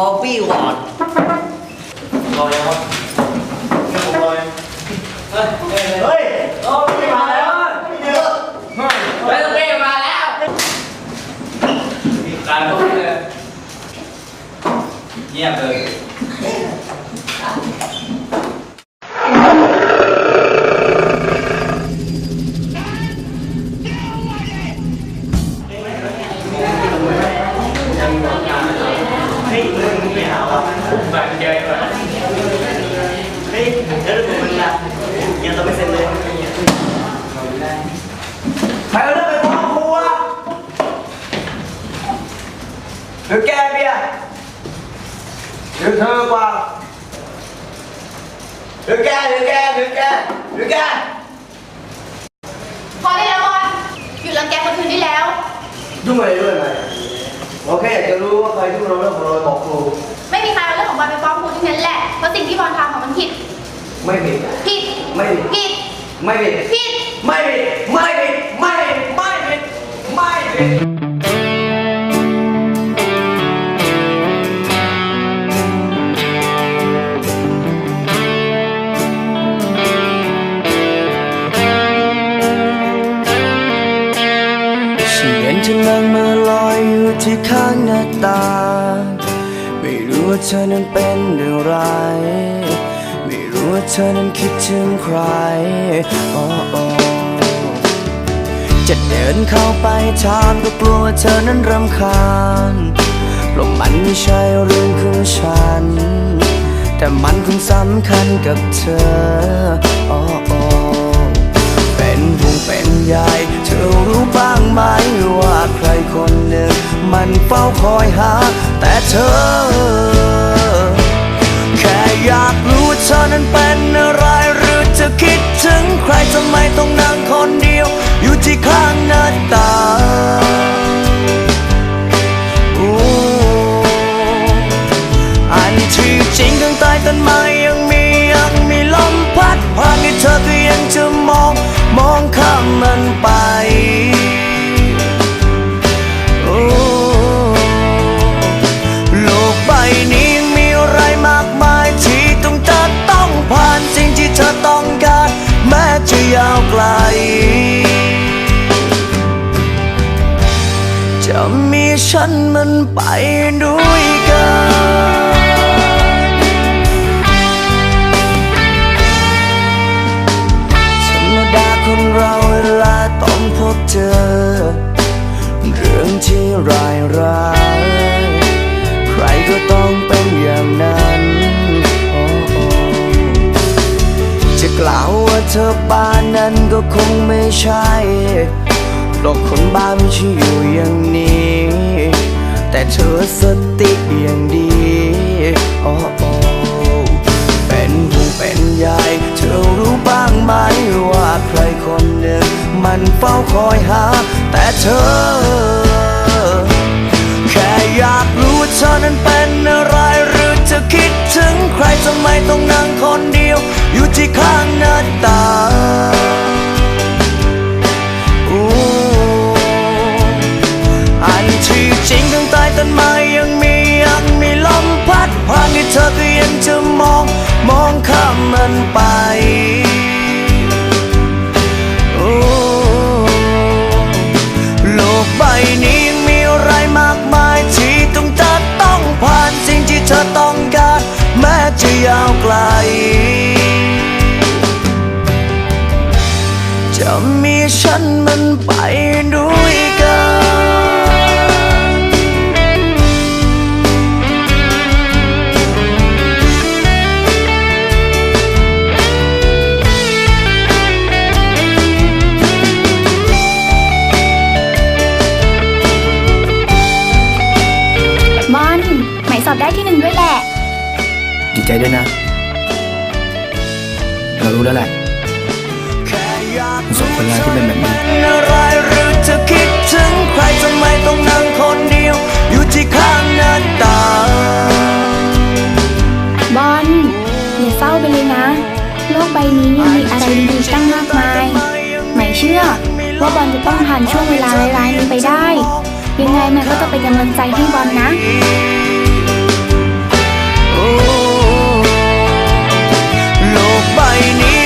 อฟี่วอร์ด รอยังวะเนี่ยผมรอยังเฮ้ยเฮ้ยเฮ้ยโอ้ไม่มาแล้วไม่เยอะ ไปตรงนี้มาแล้ว ตายหมดเลยเงียบเลย เฮ้ยมึงไม่หาวะ แบบเยอะเลย เฮ้ยแล้วมึงล่ะยังต้องไม่เซ็นเลยใครเอาเรื่องไปฟ้องครูวะหรือแกเบียร์หรือเธอกว่า หรือแกหรือแกหรือแกหรือแกพอได้แล้วบอลหยุดรังแกคนอื่นได้แล้ว ยุ่งอะไรด้วยไหมเราแค่อยากจะรู้ว่าใครที่เราเรื่องของเราไปบอกครู ไม่มีใครเอาเรื่องของบอลไปฟ้องครูทั้งนั้นแหละ เพราะสิ่งที่บอลทำของมันผิด ไม่ผิด ผิด ไม่ผิด ผิด ไม่ผิด ผิด ไม่ผิด ไม่ผิด ไม่ผิด ไม่ผิด ไม่ผิด ฉันเห็นเธอนั่งมาลอยอยู่ที่ข้างหน้าต่างไม่รู้ว่าเธอนั้นเป็นอะไร ไม่รู้ว่าเธอนั้นคิดถึงใครโอ้โอจะเดินเข้าไปถามก็กลัวเธอนั้นรำคาญเพราะมันไม่ใช่เรื่องของฉัน แต่มันคงสำคัญกับเธอโอ้โอ้เป็นห่วง เป็นใยเธอรู้บ้างไหมว่าใครคนหนึ่ง มันเฝ้าคอยหา แต่เธอ แค่อยากรู้เธอนั้นเป็นอะไร หรือจะคิดถึงใครทำไมต้องนั่งคนเดียว อยู่ที่ข้างหน้าต่างอ้อันที่จริงข้างใต้ต้นไม้ยังมียังมีลมพัดผ่านให้เธอก็ยังจะมอง มองข้า มมันไปโอ้โลกใบนี้มีอะไรมากมายที่ต้องจะต้องผ่านสิ่งที่เธอต้องการ แม้จะยาวไกล จะมีฉันมันไปด้ ร้าย ใครก็ต้องเป็นอย่างนั้นโอ้โอจะกล่าวว่าเธอบ้านนั้นก็คงไม่ใช่เพราะคนบ้าไม่ใช่อยู่อย่างนี้ แต่เธอสติอย่างดีโอ้โอเป็นห่วงเป็นใยเธอรู้บ้างไหมว่าใครคนหนึ่งมันเฝ้าคอยหา แต่เธอ ทำไมต้องนั่งคนเดียว อยู่ที่ข้างหน้าต่าง ฉันมันไปด้วยกันบอลไหมสอบได้ที่หนึ่งด้วยแหละ ดีใจด้วยนะ เรารู้แล้วแหละ สองคนแรกที่เป็นแบบนี้อะไรหรือจะคิดถึงใครทำไมต้องนั่งคนเดียว อยู่ที่ข้างหน้าต่างบอลอย่าเศร้าไปเลยนะ โลกใบนี้ยังมีอะไรดีๆตั้งมากมายไหมเชื่อ ว่าบอลจะต้องผ่านช่วงเวลาร้ายๆนี้ไปได้ ยังไงมันก็จะเป็นกำลังใจให้บอลนะโโลกใบนี้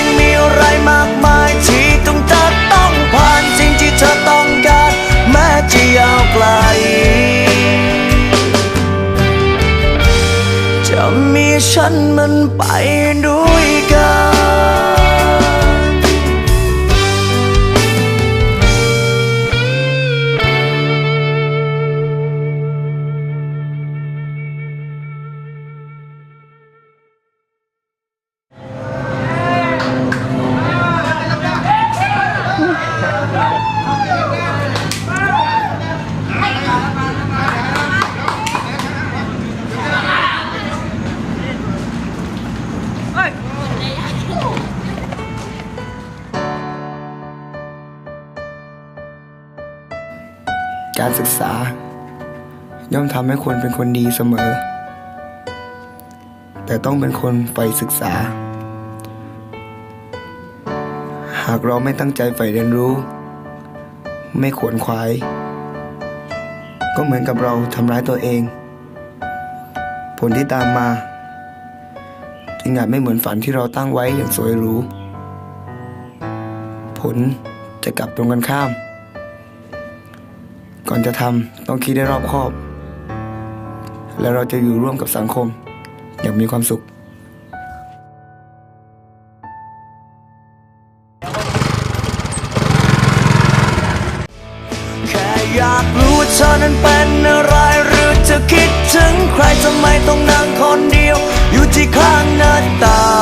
ฉันมันไปด้วย การศึกษา ย่อมทำให้คนเป็นคนดีเสมอ แต่ต้องเป็นคนใฝ่ศึกษา หากเราไม่ตั้งใจใฝ่เรียนรู้ ไม่ขวนขวาย ก็เหมือนกับเราทำร้ายตัวเอง ผลที่ตามมาจึงอาจไม่เหมือนฝันที่เราตั้งไว้อย่างสวยหรูผลจะกลับตรงกันข้าม ก่อนจะทำต้องคิดได้รอบคอบ แล้วเราจะอยู่ร่วมกับสังคม อย่างมีความสุขแค่อยากรู้ว่าเธอนั้นเป็นอะไรหรือเธอคิดถึงใครทำไมต้องนั่งคนเดียว อยู่ที่ข้างหน้าต่าง